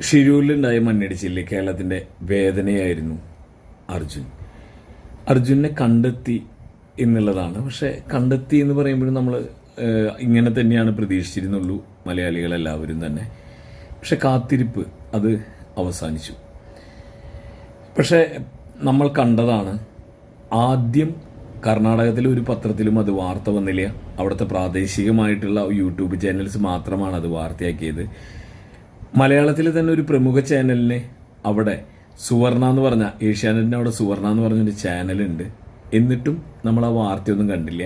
ഷിരൂരിലുണ്ടായ മണ്ണിടിച്ചില്ലേ കേരളത്തിന്റെ വേദനയായിരുന്നു അർജുൻ. അർജുനെ കണ്ടെത്തി എന്നുള്ളതാണ്. പക്ഷേ കണ്ടെത്തി എന്ന് പറയുമ്പോഴും നമ്മൾ ഇങ്ങനെ തന്നെയാണ് പ്രതീക്ഷിച്ചിരുന്നുള്ളൂ മലയാളികളെല്ലാവരും തന്നെ. പക്ഷെ കാത്തിരിപ്പ് അത് അവസാനിച്ചു. പക്ഷേ നമ്മൾ കണ്ടതാണ് ആദ്യം കർണാടകത്തിലെ ഒരു പത്രത്തിലും അത് വാർത്ത വന്നില്ല. അവിടുത്തെ പ്രാദേശികമായിട്ടുള്ള യൂട്യൂബ് ചാനൽസ് മാത്രമാണ് അത് വാർത്തയാക്കിയത്. മലയാളത്തിലെ തന്നെ ഒരു പ്രമുഖ ചാനലിന് അവിടെ സുവർണ എന്ന് പറഞ്ഞ ഏഷ്യാനെറ്റിന് അവിടെ സുവർണ എന്ന് പറഞ്ഞൊരു ചാനലുണ്ട് എന്നിട്ടും നമ്മൾ ആ വാർത്തയൊന്നും കണ്ടില്ല.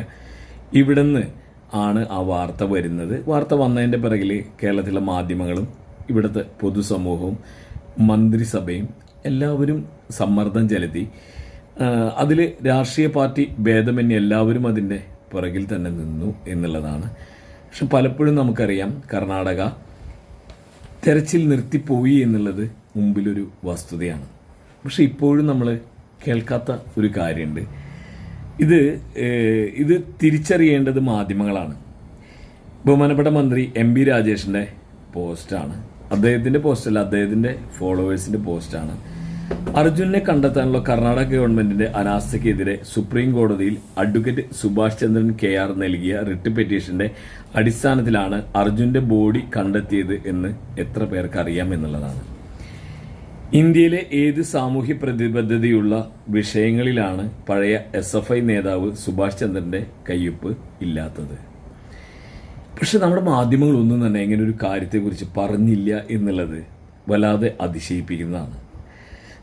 ഇവിടുന്ന് ആണ് ആ വാർത്ത വരുന്നത്. വാർത്ത വന്നതിന്റെ പിറകിൽ കേരളത്തിലെ മാധ്യമങ്ങളും ഇവിടുത്തെ പൊതുസമൂഹവും മന്ത്രിസഭയും എല്ലാവരും സമ്മർദ്ദം ചെലുത്തി. അതിൽ രാഷ്ട്രീയ പാർട്ടി ഭേദമന്യേ എല്ലാവരും അതിന്റെ പുറകിൽ തന്നെ നിന്നു എന്നുള്ളതാണ്. പക്ഷെ പലപ്പോഴും നമുക്കറിയാം കർണാടക തെരച്ചിൽ നിർത്തിപ്പോയി എന്നുള്ളത് മുമ്പിലൊരു വസ്തുതയാണ്. പക്ഷെ ഇപ്പോഴും നമ്മൾ കേൾക്കാത്ത ഒരു കാര്യമുണ്ട് ഇത് ഇത് തിരിച്ചറിയേണ്ടത് മാധ്യമങ്ങളാണ്. ബഹുമാനപ്പെട്ട മന്ത്രി എം ബി രാജേഷിന്റെ പോസ്റ്റാണ്. അദ്ദേഹത്തിന്റെ പോസ്റ്റല്ല അദ്ദേഹത്തിന്റെ ഫോളോവേഴ്സിന്റെ പോസ്റ്റാണ്. അർജുനെ കണ്ടെത്താനുള്ള കർണാടക ഗവൺമെന്റിന്റെ അനാസ്ഥയ്ക്കെതിരെ സുപ്രീം കോടതിയിൽ advocate Subhash Chandran K R നൽകിയ റിട്ട് പെറ്റീഷന്റെ അടിസ്ഥാനത്തിലാണ് അർജുന്റെ ബോഡി കണ്ടെത്തിയത് എന്ന് എത്ര പേർക്ക് അറിയാം എന്നുള്ളതാണ്. ഇന്ത്യയിലെ ഏത് സാമൂഹ്യ പ്രതിബദ്ധതയുള്ള വിഷയങ്ങളിലാണ് പഴയ എസ് എഫ് ഐ നേതാവ് സുഭാഷ് ചന്ദ്രന്റെ കയ്യൊപ്പ് ഇല്ലാത്തത്? പക്ഷെ നമ്മുടെ മാധ്യമങ്ങളൊന്നും തന്നെ ഇങ്ങനെ ഒരു കാര്യത്തെക്കുറിച്ച് പറഞ്ഞില്ല എന്നുള്ളത് വല്ലാതെ അതിശയിപ്പിക്കുന്നതാണ്.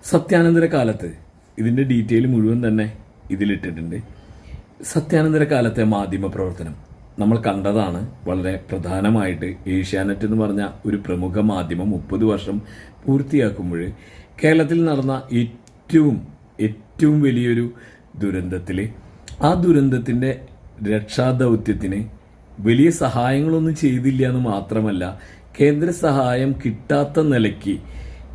സത്യാനന്തര കാലത്ത് ഇതിന്റെ ഡീറ്റെയിൽ മുഴുവൻ തന്നെ ഇതിലിട്ടിട്ടുണ്ട്. സത്യാനന്തര കാലത്തെ മാധ്യമ പ്രവർത്തനം നമ്മൾ കണ്ടതാണ് വളരെ പ്രധാനമായിട്ട് ഏഷ്യാനെറ്റ് എന്ന് പറഞ്ഞ ഒരു പ്രമുഖ മാധ്യമം മുപ്പത് വർഷം പൂർത്തിയാക്കുമ്പോൾ കേരളത്തിൽ നടന്ന ഏറ്റവും ഏറ്റവും വലിയൊരു ദുരന്തത്തിൽ ആ ദുരന്തത്തിന്റെ രക്ഷാദൗത്യത്തിന് വലിയ സഹായങ്ങളൊന്നും ചെയ്തില്ല എന്ന് മാത്രമല്ല കേന്ദ്ര സഹായം കിട്ടാത്ത നിലയ്ക്ക്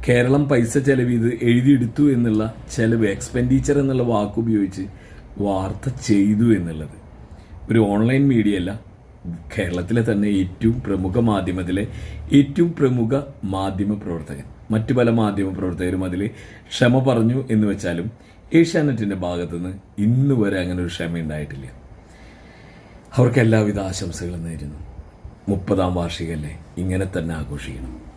കേരളം പൈസ ചെലവ് ചെയ്ത് എഴുതിയെടുത്തു എന്നുള്ള ചെലവ് എക്സ്പെൻഡിച്ചർ എന്നുള്ള വാക്ക് ഉപയോഗിച്ച് വാർത്ത ചെയ്തു എന്നുള്ളത്. ഒരു ഓൺലൈൻ മീഡിയ അല്ല കേരളത്തിലെ തന്നെ ഏറ്റവും പ്രമുഖ മാധ്യമത്തിലെ ഏറ്റവും പ്രമുഖ മാധ്യമ പ്രവർത്തകൻ. മറ്റു പല മാധ്യമ പ്രവർത്തകരും അതിൽ ക്ഷമ പറഞ്ഞു എന്ന് വെച്ചാലും ഏഷ്യാനെറ്റിന്റെ ഭാഗത്തുനിന്ന് ഇന്ന് വരെ അങ്ങനെ ഒരു ക്ഷമ ഉണ്ടായിട്ടില്ല. അവർക്ക് എല്ലാവിധ ആശംസകളും നേരുന്നു. മുപ്പതാം വാർഷികല്ലേ ഇങ്ങനെ തന്നെ ആഘോഷിക്കണം.